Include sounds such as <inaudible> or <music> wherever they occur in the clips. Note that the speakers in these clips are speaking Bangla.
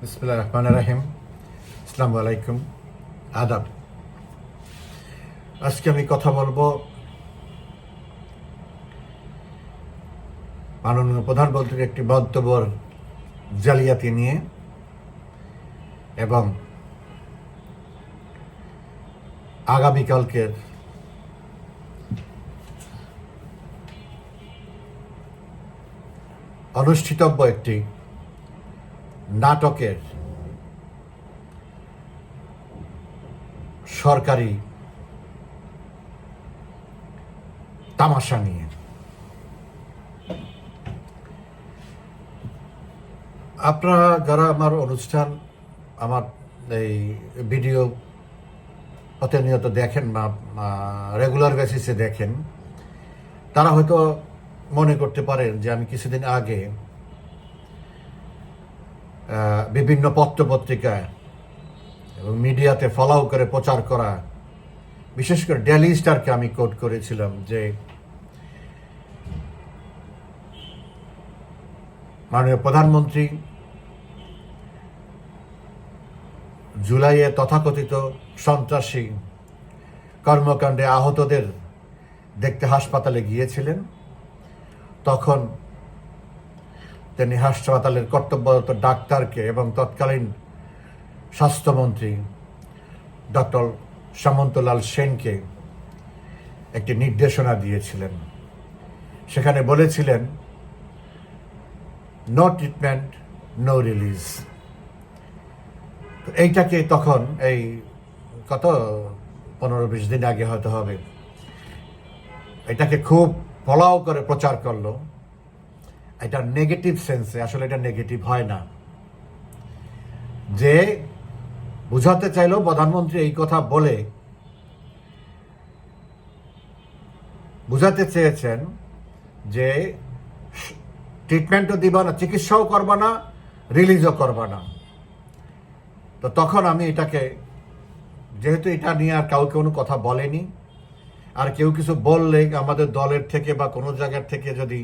বিসমুল্লাহ রহমান রাহিম। আসসালামু আলাইকুম। আদাব। আজকে আমি কথা বলব মাননীয় প্রধানমন্ত্রীর একটি বক্তব্যর জালিয়াতি নিয়ে এবং আগামীকালকের অনুষ্ঠিতব্য একটি নাটকের সরকারি তামাশা নিয়ে। আপনারা যারা আমার অনুষ্ঠান, আমার এই ভিডিও প্রতিনিয়ত দেখেন বা রেগুলার বেসিসে দেখেন, তারা হয়তো মনে করতে পারেন যে আমি কিছুদিন আগে বিভিন্ন পত্রপত্রিকায় এবং মিডিয়াতে ফলাও করে প্রচার করা। বিশেষ করে ডেলি স্টারকে আমি কোট করেছিলাম যে, মাননীয় প্রধানমন্ত্রী, জুলাইয়ে তথাকথিত সন্ত্রাসী কর্মকাণ্ডে আহতদের দেখতে হাসপাতালে গিয়েছিলেন। তখন তিনি হাসপাতালের কর্তব্যরত ডাক্তারকে এবং তৎকালীন স্বাস্থ্যমন্ত্রী ডক্টর সামন্তলাল সেনকে একটি নির্দেশনা দিয়েছিলেন। সেখানে বলেছিলেন নো ট্রিটমেন্ট নো রিলিজ এইটাকে তখন এই কত পনেরো বিশ দিন আগে হয়তো হবে, এটাকে খুব ফলাও করে প্রচার করল। এটা নেগেটিভ সেন্সে আসলে এটা নেগেটিভ হয় না। যে বুঝাতে চাইলেও প্রধানমন্ত্রী এই কথা বলে, বুঝাতে চেয়েছেন যে ট্রিটমেন্টও দিবা না, চিকিৎসাও করবা না রিলিজও করবা না। তো তখন আমি এটাকে, যেহেতু এটা নিয়ে আর কাউকে কোনো কথা বলেনি, আর কেউ কিছু বললে আমাদের দলের থেকে বা কোনো জায়গার থেকে যদি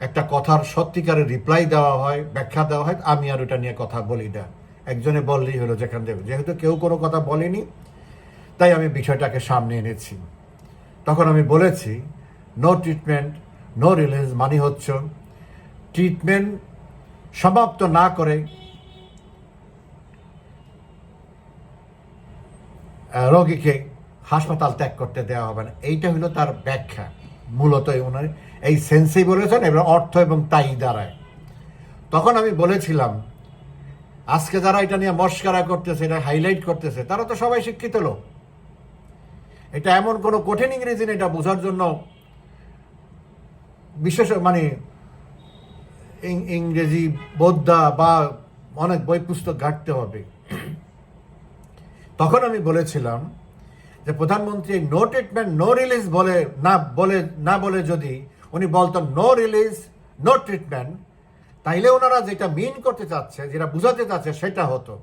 একটা কথার সত্যিকারের রিপ্লাই দেওয়া হয়, ব্যাখ্যা দেওয়া হয়, আমি আর ওটা নিয়ে কথা বলি না। একজনে বললেই হলো, যেখান থেকে যেহেতু কেউ কোনো কথা বলেনি, তাই আমি বিষয়টাকে সামনে এনেছি। তখন আমি বলেছি নো ট্রিটমেন্ট নো রিলিজ মানে হচ্ছে ট্রিটমেন্ট সমাপ্ত না করে রোগীকে হাসপাতাল ত্যাগ করতে দেওয়া হবে না। এইটা হলো তার ব্যাখ্যা। মূলত ওনার এই সেন্সেই বলেছেন এবং অর্থ এবং তাই দাঁড়ায় তখন আমি বলেছিলাম, আজকে যারা এটা নিয়ে মস্কারা করতেছে, এটা হাইলাইট করতেছে, তারা তো সবাই শিক্ষিত লোক। এটা এমন কোনো কঠিন ইংরেজি এটা বোঝার জন্য বিশেষ মানে ইংরেজি বোদ্ধা বা অনেক বই পুস্তক ঘাটতে হবে। তখন আমি বলেছিলাম যে প্রধানমন্ত্রী নো ট্রিটমেন্ট নো রিলিজ বলে না বলে না বলে যদি উনি বলতেন নো রিলিজ নো ট্রিটমেন্ট তাইলে ওনারা যেটা মিন করতে চাচ্ছে, যেটা বুঝাতে চাচ্ছে, সেটা হতো।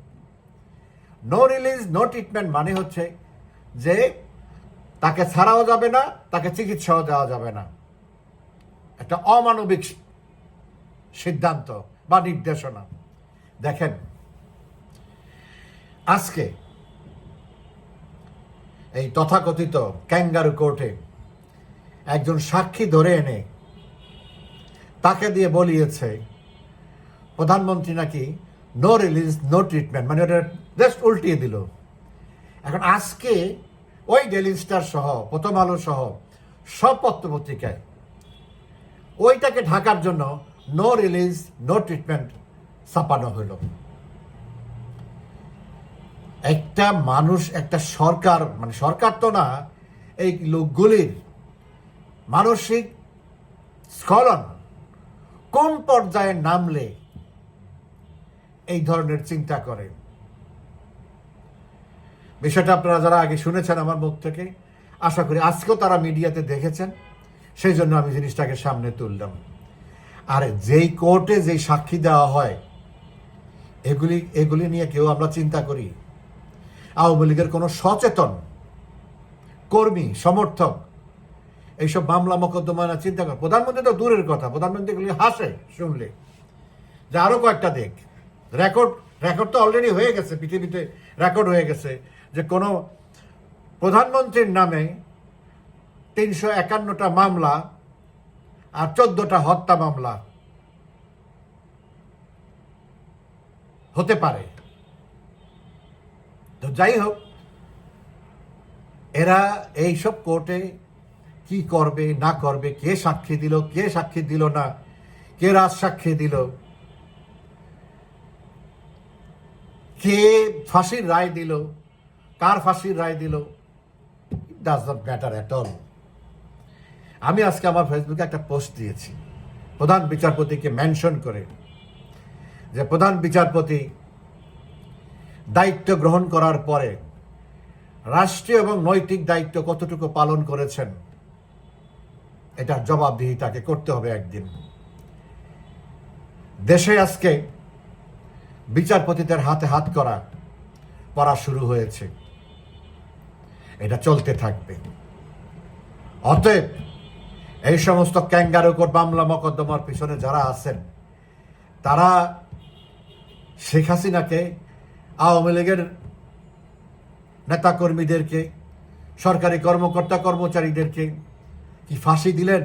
নো রিলিজ নো ট্রিটমেন্ট মানে হচ্ছে যে তাকে ছাড়াও যাবে না, তাকে চিকিৎসাও দেওয়া যাবে না। একটা অমানবিক সিদ্ধান্ত বা নির্দেশনা। দেখেন, আজকে এই তথাকথিত ক্যাঙ্গারু কোর্টে একজন সাক্ষী ধরে এনে তাকে দিয়ে বলিয়েছে, প্রধানমন্ত্রী নাকি নো রিলিজ নো ট্রিটমেন্ট মানে ওটা জাস্ট উল্টিয়ে দিল। এখন আজকে ওই ডেলি স্টার সহ, প্রথম আলো সহ, সব পত্রপত্রিকায় ওইটাকে ঢাকার জন্য নো রিলিজ নো ট্রিটমেন্ট ছাপানো হলো। একটা মানুষ, একটা সরকার মানে সরকার তো না, এই লোকগুলির মানসিক স্খলন কোন পর্যায়ে নামলে এই ধরনের চিন্তা করে বিষয়টা আপনারা যারা আগে শুনেছেন আমার মুখ থেকে, আশা করি আজকেও তারা মিডিয়াতে দেখেছেন, সেই জন্য আমি জিনিসটাকে সামনে তুললাম। আর যেই কোর্টে যেই সাক্ষী দেওয়া হয়, এগুলি এগুলি নিয়ে কেউ আমরা চিন্তা করি। আওয়ামী লীগের কোনো সচেতন কর্মী, সমর্থক এইসব মামলা মোকদ্দমা না, চিন্তা করে। প্রধানমন্ত্রী তো দূরের কথা, প্রধানমন্ত্রী হাসে, শুনলে। যে আরও কয়েকটা দেখ, রেকর্ড রেকর্ড তো অলরেডি হয়ে গেছে, পৃথিবীতে রেকর্ড হয়ে গেছে যে কোনো প্রধানমন্ত্রীর নামে তিনশো একান্নটা মামলা আর চোদ্দটা হত্যা মামলা হতে পারে। তো যাই হোক, এরা এইসব কোর্টে কি করবে, না করবে, কে সাক্ষী দিল, কে সাক্ষী দিল না, কে রাজ সাক্ষী দিল? কে ফাঁসির রায় দিল? কার ফাঁসির রায় দিল? Does not matter at all আমি আজকে আমার ফেসবুকে একটা পোস্ট দিয়েছি। প্রধান বিচারপতিকে মেনশন করে যে প্রধান বিচারপতি দায়িত্ব গ্রহণ করার পরে রাষ্ট্রীয় এবং নৈতিক দায়িত্ব কতটুকু পালন করেছেন এটার জবাবদিহি তাকে করতে হবে একদিন। দেশে আজকে বিচারপতিদের হাতে হাত করা পড়া শুরু হয়েছে। এটা চলতে থাকবে। অতএব এই সমস্ত ক্যাঙ্গারু কোর্ট মামলা মকদ্দমার পিছনে যারা আছেন, তারা শেখ হাসিনাকে, আওয়ামী লীগের নেতাকর্মীদেরকে, সরকারি কর্মকর্তা কর্মচারীদেরকে কি ফাঁসি দিলেন?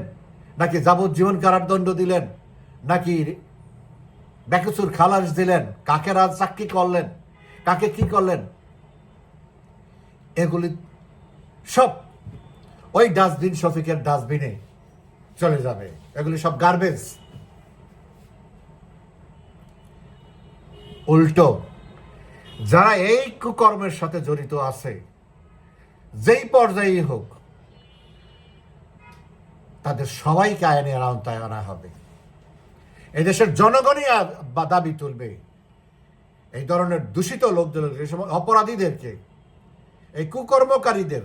নাকি যাবজ্জীবন কারাদণ্ড দিলেন? নাকি বেকসুর খালাস দিলেন? কাকে রাজ সাক্ষী করলেন? কাকে কি করলেন? এগুলি সব ওই ডাস্টবিন শফিকের ডাস্টবিনে চলে যাবে। এগুলি সব গার্বেজ উল্টো, যারা এই কুকর্মের সাথে জড়িত আছে, যেই পর্যায়েই হোক তাদের সবাইকে আইনের আওতায় আনা হবে। এদেশের জনগণই দাবি তুলবে। এই ধরনের দূষিত লোকদের এই সময় অপরাধীদেরকে, এই কুকর্মকারীদের।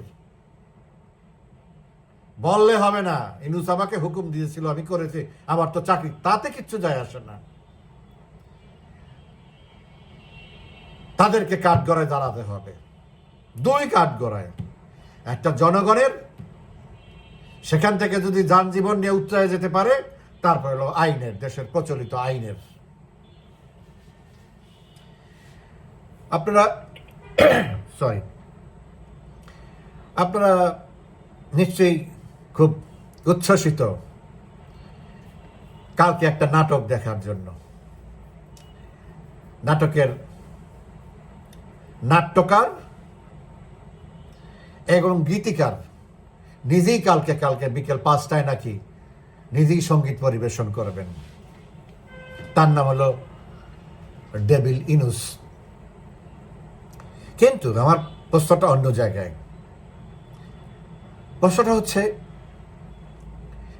বললে হবে না, ইনুস আমাকে হুকুম দিয়েছিল, আমি করেছি, আমার তো চাকরি, তাতে কিচ্ছু যায় আসে না। তাদেরকে কাঠগড়ায় দাঁড়াতে হবে। দুই কাঠগড়ায়, একটা জনগণের সেখান থেকে যদি যান জীবন নিয়ে উত্তরায় যেতে পারে, তারপর হলো আইনের, দেশের প্রচলিত আইনের। আপনারা <coughs> সরি আপনারা নিশ্চয়ই খুব উচ্ছ্বসিত। কালকে একটা নাটক দেখার জন্য। নাটকের নাট্যকার এবং গীতিকার নিজেই কালকে কালকে বিকেল পাঁচটায় নাকি নিজেই সংগীত পরিবেশন করবেন। তার নাম হলো ডেভিল ইনুস। কিন্তু আমার প্রশ্নটা অন্য জায়গায়। প্রশ্নটা হচ্ছে,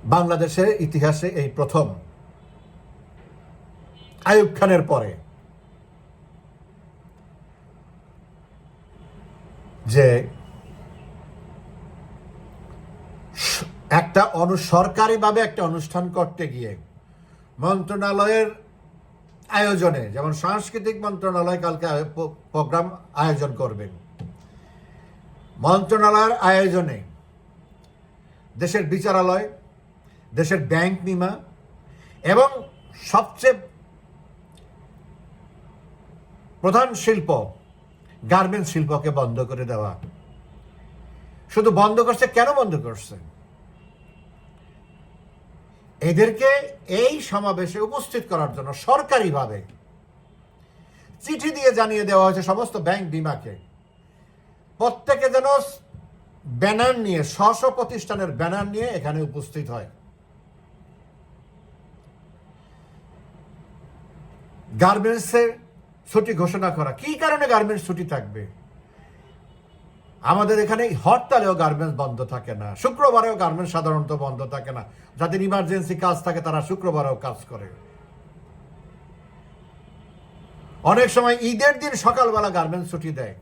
বাংলাদেশের ইতিহাসে এই প্রথম আয়ুব খানের পরে যে স- একটা অনু, সরকারিভাবে একটা অনুষ্ঠান করতে গিয়ে মন্ত্রণালয়ের আয়োজনে, যেমন সাংস্কৃতিক মন্ত্রণালয় কালকে প্রোগ্রাম আয়োজন করবেন। মন্ত্রণালয়ের আয়োজনে দেশের বিচারালয়, দেশের ব্যাংক বিমা এবং সবচেয়ে প্রধান শিল্প গার্মেন্টস শিল্পকে বন্ধ করে দেওয়া। শুধু বন্ধ করছে, কেন বন্ধ করছে? এদেরকে এই সমাবেশে উপস্থিত করার জন্য সরকারিভাবে চিঠি দিয়ে জানিয়ে দেওয়া হয়েছে সমস্ত ব্যাংক বিমাকে। প্রত্যেকে যেন ব্যানার নিয়ে স্ব প্রতিষ্ঠানের ব্যানার নিয়ে এখানে উপস্থিত হয়। গার্মেন্টসের ছুটি ঘোষণা করা। কি কারণে গার্মেন্টস ছুটি থাকবে? আমাদের এখানে হরতালেও গার্মেন্টস বন্ধ থাকে না। শুক্রবারেও গার্মেন্টস সাধারণত বন্ধ থাকে না। যাদের ইমার্জেন্সি কাজ থাকে, তারা শুক্রবারেও কাজ করে। অনেক সময় ঈদের দিন সকালবেলা গার্মেন্টস ছুটি দেয়।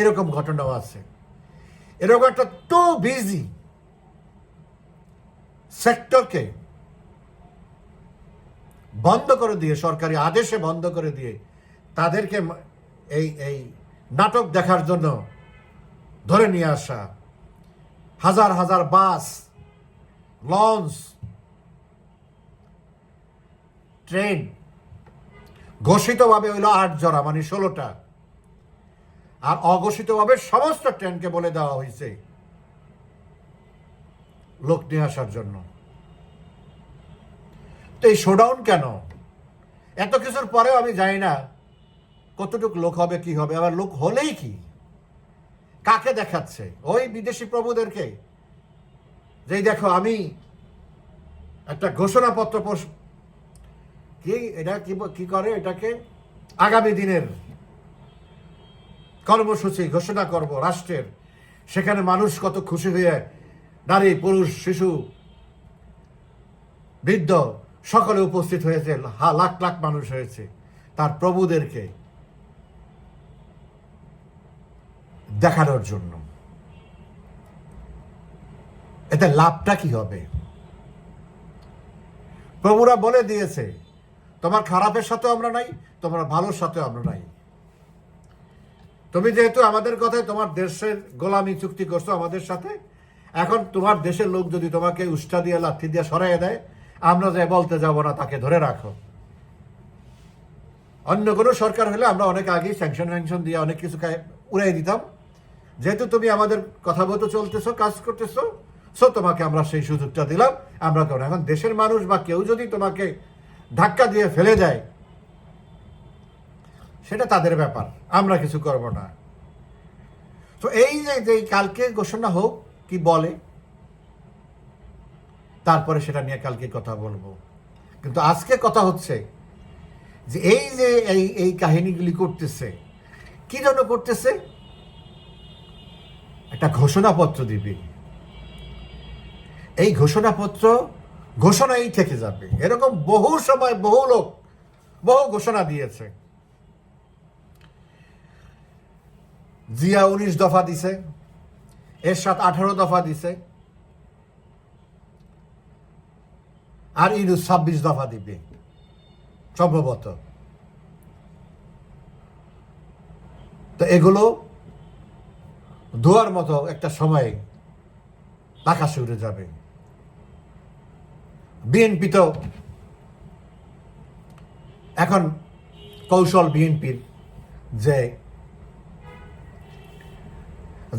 এরকম ঘটনাও আছে। এরকম একটা তো বিজি সেক্টরকে বন্ধ করে দিয়ে, সরকারি আদেশে বন্ধ করে দিয়ে, তাদেরকে এই এই নাটক দেখার জন্য ধরে নিয়ে আসা। হাজার হাজার বাস, লঞ্চ, ট্রেন, ঘোষিতভাবে হইল আট জরা মানে ষোলোটা। আর অঘোষিতভাবে সমস্ত ট্রেনকে বলে দেওয়া হয়েছে লোক নিয়ে আসার জন্য। তো এই শোডাউন কেন? এত কিছুর পরেও আমি জানি না কতটুকু লোক হবে, কি হবে? আবার লোক হলেই কি? কাকে দেখাচ্ছে? ওই বিদেশি প্রভুদেরকে? যেই দেখো, আমি একটা ঘোষণাপত্র কি? এটা কি কি করে এটাকে? আগামী দিনের কর্মসূচি ঘোষণা করব রাষ্ট্রের। সেখানে মানুষ কত খুশি হয়ে নারী, পুরুষ, শিশু, বৃদ্ধ সকলে উপস্থিত হয়েছে লাখ লাখ মানুষ হয়েছে। তার প্রভুদেরকে দেখানোর জন্য। এতে লাভটা কি হবে? প্রভুরা বলে দিয়েছে, তোমার খারাপের সাথেও আমরা নাই, তোমার ভালোর সাথেও আমরা নাই। তুমি যেহেতু আমাদের কথায় তোমার দেশের গোলামি চুক্তি করছ আমাদের সাথে, এখন তোমার দেশের লোক যদি তোমাকে উষ্ঠা দিয়ে লাথি দিয়ে সরাইয়ে দেয়, আমরা যে বলতে যাব না, তাকে ধরে রাখো। অন্য কোনো সরকার হলে আমরা অনেক আগেই স্যাংশন ফ্যাংশন দিয়ে অনেক কিছু উড়াই দিতাম। যেহেতু তুমি আমাদের কথা মতো চলতেছো, কাজ করতেছো সো তোমাকে আমরা সেই সুযোগটা দিলাম। আমরা কেন এখন দেশের মানুষ বা কেউ যদি তোমাকে ধাক্কা দিয়ে ফেলে দেয়, সেটা তাদের ব্যাপার, আমরা কিছু করব না। তো এই যে যে কালকে ঘোষণা হোক, কি বলে, তারপরে সেটা নিয়ে কালকে কথা বলব। কিন্তু আজকে কথা হচ্ছে যে, এই যে, এই এই কাহিনীগুলি করতেছে, কি জন্য করতেছে? একটা ঘোষণাপত্র দিবে। এই ঘোষণাপত্র ঘোষণাই থেকে যাবে। এরকম বহু সময় বহু লোক বহু ঘোষণা দিয়েছে। জিয়া উনিশ দফা দিছে, এরশাদ আঠারো দফা দিছে, আর ইনুস ছাব্বিশ দফা দিবে সম্ভবত তো এগুলো ধোয়ার মতো একটা সময় আকাশে উড়ে যাবে। বিএনপি তো এখন কৌশল বিএনপির যে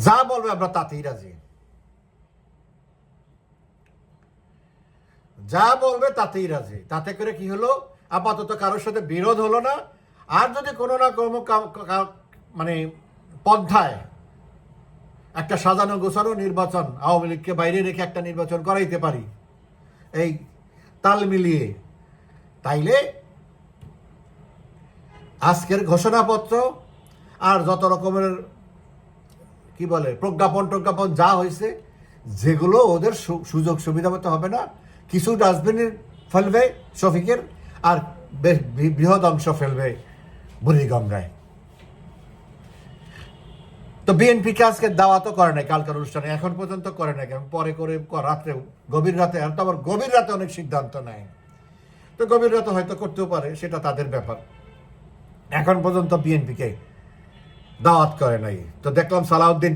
যা বলবে আমরা তাতেই রাজি। যা বলবে তাতেই রাজি। তাতে করে কি হলো? আপাতত কারোর সাথে বিরোধ হলো না। আর যদি কোনো না কোনো মানে পন্থায় একটা সাজানো গোছানো নির্বাচন আওয়ামী লীগকে বাইরে রেখে একটা নির্বাচন করাইতে পারি। এই তাল মিলিয়ে। তাইলে আজকের ঘোষণাপত্র আর যত রকমের কি বলে, প্রজ্ঞাপন টজ্ঞাপন যা হয়েছে যেগুলো ওদের সুযোগ সুবিধা মতো হবে না। কিছু ডাস্টবিনের ফেলবে শফিকের আর বৃহৎ অংশ ফেলবে বুড়িগঙ্গায়। তো বিএনপিকে আজকে দাওয়াতও করে নাই, কালকার অনুষ্ঠানে। এখন পর্যন্ত করে নাই কেন? পরে করে রাত্রে গভীর রাতে, আর তো আবার গভীর রাতে অনেক সিদ্ধান্ত নেয়। তো গভীর রাতে হয়তো করতেও পারে, সেটা তাদের ব্যাপার। এখন পর্যন্ত বিএনপিকে দাওয়াত করে নাই। তো দেখলাম সালাউদ্দিন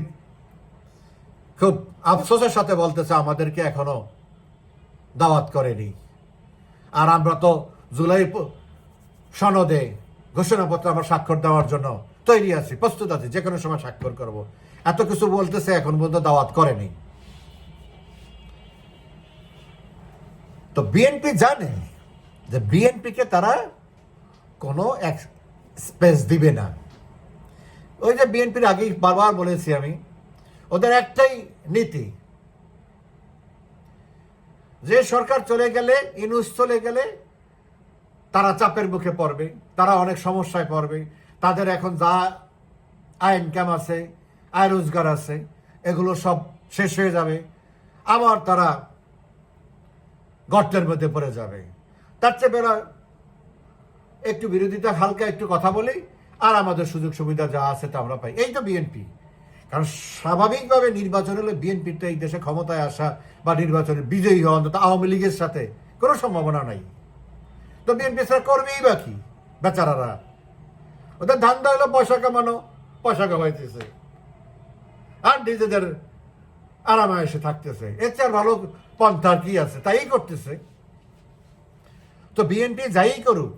খুব আফসোসের সাথে বলতেছে, আমাদেরকে এখনও দাওয়াত করেনি। আর আমরা তো জুলাই সনদে ঘোষণাপত্র আমরা স্বাক্ষর দেওয়ার জন্য তৈরি আছি, প্রস্তুত আছি যে কোনো সময় স্বাক্ষর করব। এত কিছু বলতেছে, এখন পর্যন্ত দাওয়াত করেনি তো বিএনপি জানে যে বিএনপিকে তারা কোনো স্পেস দিবে না। ওই যে বিএনপির আগেই বারবার বলেছি আমি, ওদের একটাই নীতি, যে সরকার চলে গেলে, ইনুস চলে গেলে তারা চাপের মুখে পড়বে, তারা অনেক সমস্যায় পড়বে। তাদের এখন যা আয় ইনকাম আছে, আয় রোজগার আছে, এগুলো সব শেষ হয়ে যাবে। আবার তারা গর্তের মধ্যে পড়ে যাবে। তার চেয়ে বেলা একটু বিরোধিতা, হালকা একটু কথা বলি, আর আমাদের সুযোগ সুবিধা যা আছে তা আমরা পাই। এই তো বিএনপি। কারণ স্বাভাবিকভাবে নির্বাচন হলে বিএনপির তো এই দেশে ক্ষমতায় আসা বা নির্বাচনে বিজয়ী হওয়া অন্তত আওয়ামী লীগের সাথে কোনো সম্ভাবনা নাই। তো বিএনপি ছাড়া করবেই বা কি? বেচারারা। ওদের ধান্দা হলো পয়সা কামানো, পয়সা কামাইতেছে। আর নিজেদের আরামে এসে থাকতেছে। এর চেয়ে ভালো পন্থার কি আছে? তাই করতেছে। তো বিএনপি যাই করুক,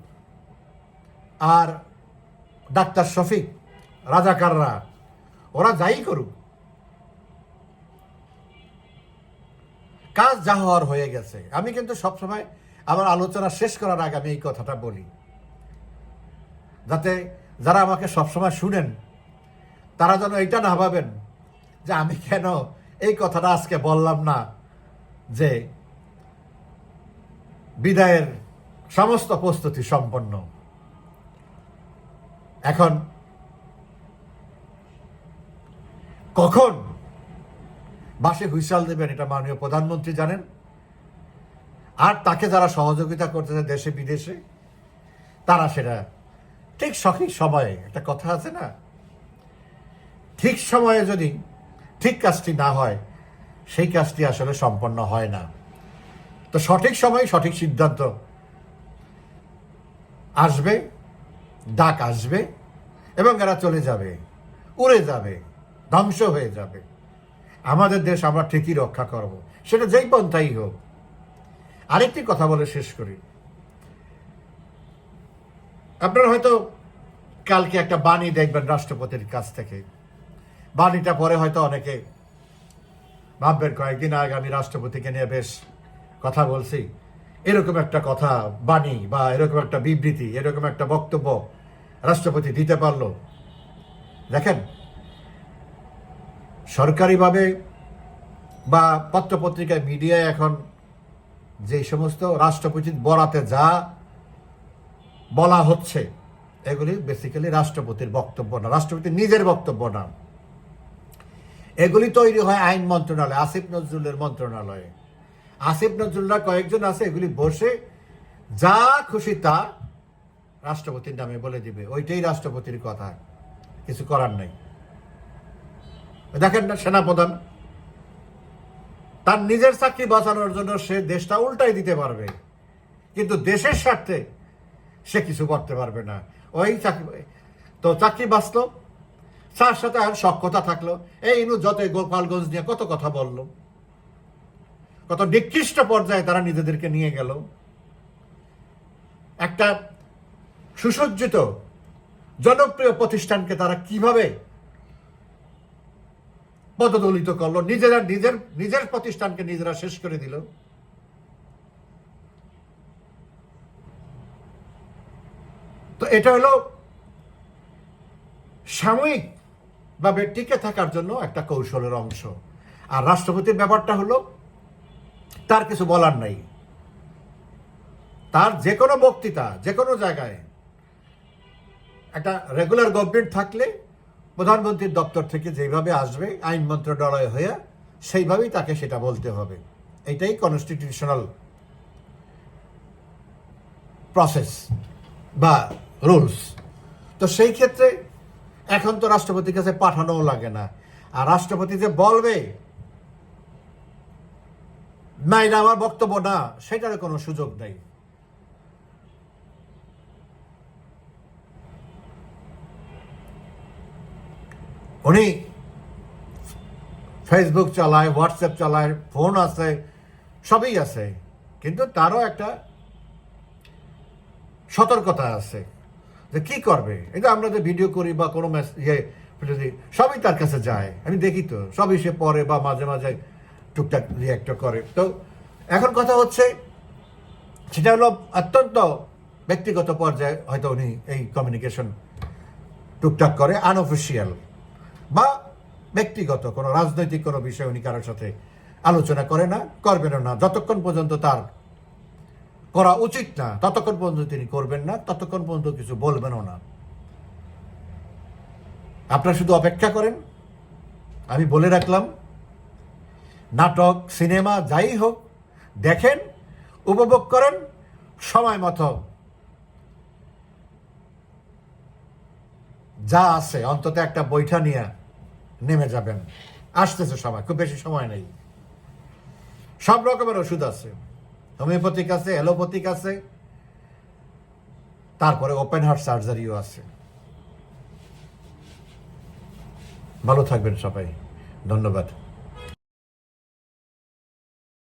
আর ডাক্তার শফিক, রাজাকাররা, ওরা যাই করুক, কাজ যা হওয়ার হয়ে গেছে। আমি কিন্তু সবসময় আমার আলোচনা শেষ করার আগে আমি এই কথাটা বলি। যাতে যারা আমাকে সবসময় শুনেন, তারা যেন এটা না ভাবেন যে আমি কেন এই কথাটা আজকে বললাম না যে বিদায়ের সমস্ত প্রস্তুতি সম্পন্ন। এখন কখন বাসে হুইসাল দেবেন এটা মাননীয় প্রধানমন্ত্রী জানেন? আর তাকে যারা সহযোগিতা করতেছে দেশে বিদেশে তারা সেটা ঠিক সঠিক সময়ে, একটা কথা আছে না? ঠিক সময়ে যদি ঠিক কাজটি না হয়, সেই কাজটি আসলে সম্পন্ন হয় না। তো সঠিক সময়ে সঠিক সিদ্ধান্ত আসবে, ডাক আসবে, এবং এরা চলে যাবে, উড়ে যাবে, ধ্বংস হয়ে যাবে। আমাদের দেশ আমরা ঠিকই রক্ষা করব, সেটা যেই পন্থাই হোক। আরেকটি কথা বলে শেষ করি। আপনারা হয়তো কালকে একটা বাণী দেখবেন রাষ্ট্রপতির কাছ থেকে। বাণীটা পরে হয়তো অনেকে ভাববেন, কয়েকদিন আগে আমি রাষ্ট্রপতিকে নিয়ে বেশ কথা বলছি। এরকম একটা কথা, বাণী বা এরকম একটা বিবৃতি, এরকম একটা বক্তব্য রাষ্ট্রপতি দিতে পারল। দেখেন, সরকারিভাবে বা পত্রপত্রিকায় মিডিয়ায় এখন যে সমস্ত রাষ্ট্রপতির বরাতে যা বলা হচ্ছে, এগুলি বেসিক্যালি রাষ্ট্রপতির বক্তব্য না রাষ্ট্রপতির নিজের বক্তব্য না। এগুলি তৈরি হয় আইন মন্ত্রণালয়, আসিফ নজরুলের মন্ত্রণালয়ে। আসিফ নজরুলরা কয়েকজন আছে, এগুলি বসে যা খুশি তা রাষ্ট্রপতির নামে বলে দিবে, ওইটাই রাষ্ট্রপতির কথা, কিছু করার নেই। দেখেন না, সেনাপ্রধান, তার নিজের চাকরি বাঁচানোর জন্য সে দেশটা উল্টাই দিতে পারবে, কিন্তু দেশের স্বার্থে সে কিছু করতে পারবে না। ওই চাকরি, তো চাকরি বাঁচলো। তার সাথে আর সক্ষতা থাকল। এই ইনু যত গোপালগঞ্জ নিয়ে কত কথা বলল। কত নিকৃষ্ট পর্যায়ে তারা নিজেদেরকে নিয়ে গেল। একটা সুসজ্জিত, জনপ্রিয় প্রতিষ্ঠানকে তারা কীভাবে পদদলিত করল, নিজেরা নিজের নিজের প্রতিষ্ঠানকে নিজেরা শেষ করে দিল। তো এটা হলো সাময়িক ভাবে টিকে থাকার জন্য একটা কৌশলের অংশ। আর রাষ্ট্রপতির ব্যাপারটা হলো, তার কিছু বলার নাই। তার যে কোনো বক্তৃতা, যে কোনো জায়গায় একটা রেগুলার গভর্নমেন্ট থাকলে প্রধানমন্ত্রীর দপ্তর থেকে যেভাবে আসবে, আইন মন্ত্রণালয় হয়ে সেইভাবেই তাকে সেটা বলতে হবে। এটাই কনস্টিটিউশনাল প্রসেস বা রুলস। তো সেই ক্ষেত্রে এখন তো রাষ্ট্রপতির কাছে পাঠানোও লাগে না। আর রাষ্ট্রপতি যে বলবে না এটা আমার বক্তব্য না সেটার কোনো সুযোগ নেই। উনি ফেসবুক চালায়, হোয়াটসঅ্যাপ চালায়, ফোন আছে, সবই আছে। কিন্তু তারও একটা সতর্কতা আছে। যে কি করবে? যে আমরা যে ভিডিও করি বা কোনো ইয়ে যদি সবই তার কাছে যায়। আমি দেখি তো, সবই সে পরে বা মাঝে মাঝে টুকটাক রিয়াক্ট করে। তো এখন কথা হচ্ছে, সেটা হলো অত্যন্ত ব্যক্তিগত পর্যায়ে হয়তো উনি এই কমিউনিকেশন টুকটাক করে আনঅফিসিয়াল বা ব্যক্তিগত, কোনো রাজনৈতিক কোনো বিষয় উনি কারোর সাথে আলোচনা করে না, করবেনও না। যতক্ষণ পর্যন্ত তার করা উচিত না। ততক্ষণ পর্যন্ত তিনি করবেন না, ততক্ষণ পর্যন্ত কিছু বলবেনও না। আপনারা শুধু অপেক্ষা করেন। আমি বলে রাখলাম, নাটক, সিনেমা যাই হোক, দেখেন, উপভোগ করেন, সময় মতো। যা আছে, অন্তত একটা বৈঠা নিয়ে নেমে যাবেন। আসতেছে সময়, খুব বেশি সময় নেই। সব রকমের ওষুধ আছে। হোমিওপ্যাথিক আছে অ্যালোপ্যাথিক আছে তারপরে ওপেন হার্ট সার্জারিও আছে। ভালো থাকবেন সবাই। ধন্যবাদ।